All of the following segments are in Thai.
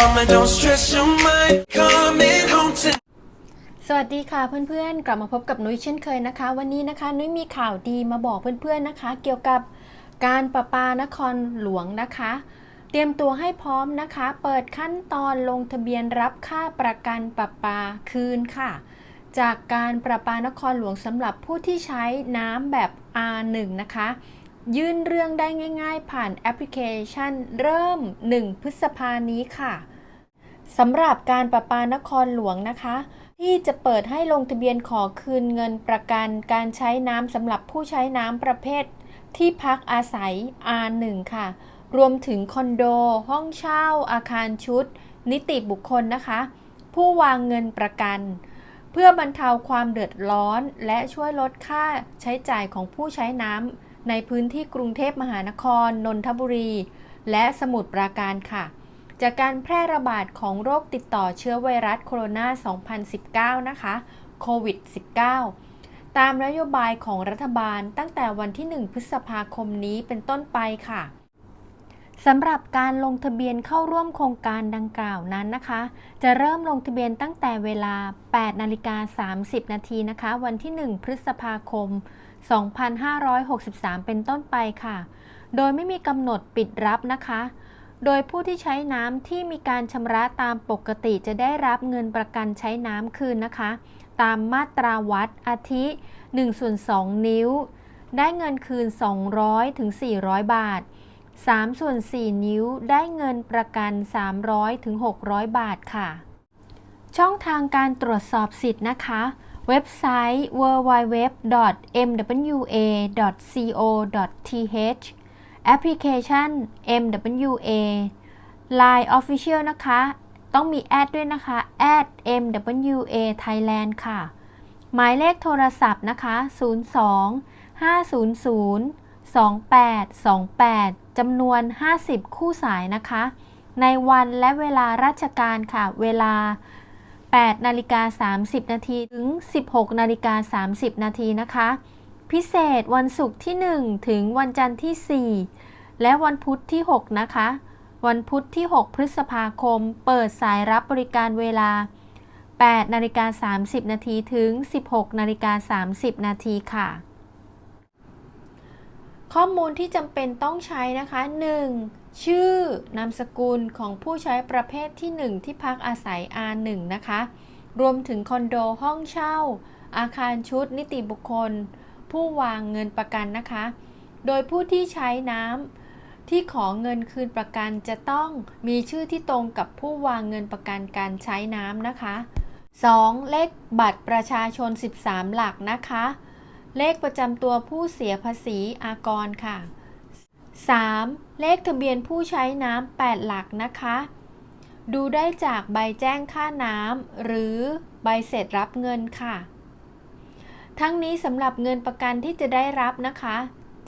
mama, don't stress your mind. Coming home tonight. สวัสดีค่ะเพื่อนๆ กลับมาพบกับนุ้ยเช่นเคยนะคะ วันนี้นะคะนุ้ยมีข่าวดีมาบอกเพื่อนๆนะคะ เกี่ยวกับการประปานครหลวงนะคะ เตรียมตัวให้พร้อมนะคะ เปิดขั้นตอนลงทะเบียนรับค่าประกันประปาคืนค่ะ จากการประปานครหลวงสำหรับผู้ที่ใช้น้ำแบบ R1 นะคะ ยื่นเรื่องได้ง่าย ๆ ผ่านแอปพลิเคชัน เริ่ม 1 พฤษภานี้ค่ะ สำหรับการประปานครหลวงนะคะ ที่จะเปิดให้ลงทะเบียนขอคืนเงินประกันการใช้น้ำสำหรับผู้ใช้น้ำประเภท ที่พักอาศัย R1 ค่ะ รวมถึงคอนโด ห้องเช่า อาคารชุด นิติบุคคลนะคะ ผู้วางเงินประกัน เพื่อบรรเทาความเดือดร้อน และช่วยลดค่าใช้จ่ายของผู้ใช้น้ำในพื้นที่กรุงเทพมหานคร นนทบุรี และสมุทรปราการค่ะ จากการแพร่ระบาดของโรคติดต่อเชื้อไวรัสโคโรนา 2019 นะคะโควิด -19 ตามนโยบายของรัฐบาลตั้งแต่วันที่ 1 พฤษภาคมนี้เป็นต้นไปค่ะสำหรับการลงทะเบียนเข้าร่วมโครงการดังกล่าวนั้นนะคะ จะเริ่มลงทะเบียนตั้งแต่เวลา 8 นาฬิกา 30 นาทีนะคะ วันที่ 1 พฤษภาคม 2563 เป็นต้นไปค่ะ โดยไม่มีกำหนดปิดรับนะคะ โดยผู้ที่ใช้น้ำที่มีการชำระตามปกติจะได้รับเงินประกันใช้น้ำคืนนะคะ ตามมาตราวัดอาทิ1ส่วน2นิ้ว ได้เงินคืน 200ถึง400 บาท3ส่วน4นิ้วได้เงินประกัน 300ถึง600 บาทค่ะ ช่องทางการตรวจสอบสิทธิ์นะคะ เว็บไซต์ www.mwa.co.th แอปพลิเคชัน MWA Line Official นะคะ ต้องมีแอดด้วยนะคะ MWA Thailand ค่ะ หมายเลขโทรศัพท์นะคะ 02 500 2828 จำนวน 50 คู่สายนะคะ ในวันและเวลาราชการค่ะ เวลา 8 นาฬิกา 30 นาที ถึง 16 นาฬิกา 30 นาทีนะคะ พิเศษวันศุกร์ที่ 1 ถึงวันจันทร์ที่ 4 และวันพุธที่ 6 นะคะ วันพุธที่ 6 พฤษภาคม เปิดสายรับบริการเวลา 8นาฬิกา30 นาทีถึง 16นาฬิกา30 นาทีค่ะ ข้อมูลที่จำเป็นต้องใช้นะคะ 1. ชื่อนามสกุลของผู้ใช้ประเภทที่ 1 ที่พักอาศัย R1 นะคะ รวมถึงคอนโดห้องเช่า อาคารชุดนิติบุคคล ผู้วางเงินประกันนะคะ โดยผู้ที่ใช้น้ำที่ขอเงินคืนประกันจะต้องมีชื่อที่ตรงกับผู้วางเงินประกันการใช้น้ำนะคะ 2. เลขบัตรประชาชน 13 หลักนะคะ เลขประจำตัวผู้เสียภาษีอากรค่ะ 3. เลขทะเบียนผู้ใช้น้ำ8หลักนะคะ ดูได้จากใบแจ้งค่าน้ำหรือใบเสร็จรับเงินค่ะ ทั้งนี้สำหรับเงินประกันที่จะได้รับนะคะ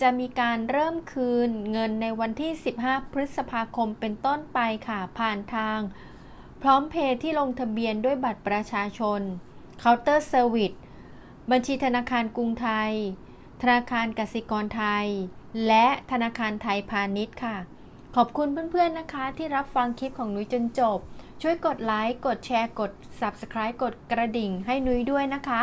จะมีการเริ่มคืนเงินในวันที่ 15 พฤษภาคมเป็นต้นไปค่ะ ผ่านทาง พร้อมเพย์ที่ลงทะเบียนด้วยบัตรประชาชนเคาน์เตอร์เซอร์วิสบัญชีธนาคารกรุงไทย ธนาคารกสิกรไทย และธนาคารไทยพาณิชย์ค่ะ ขอบคุณเพื่อนๆนะคะ ที่รับฟังคลิปของนุ้ยจนจบ ช่วยกดไลค์ กดแชร์ กด Subscribe กดกระดิ่งให้นุ้ยด้วยนะคะ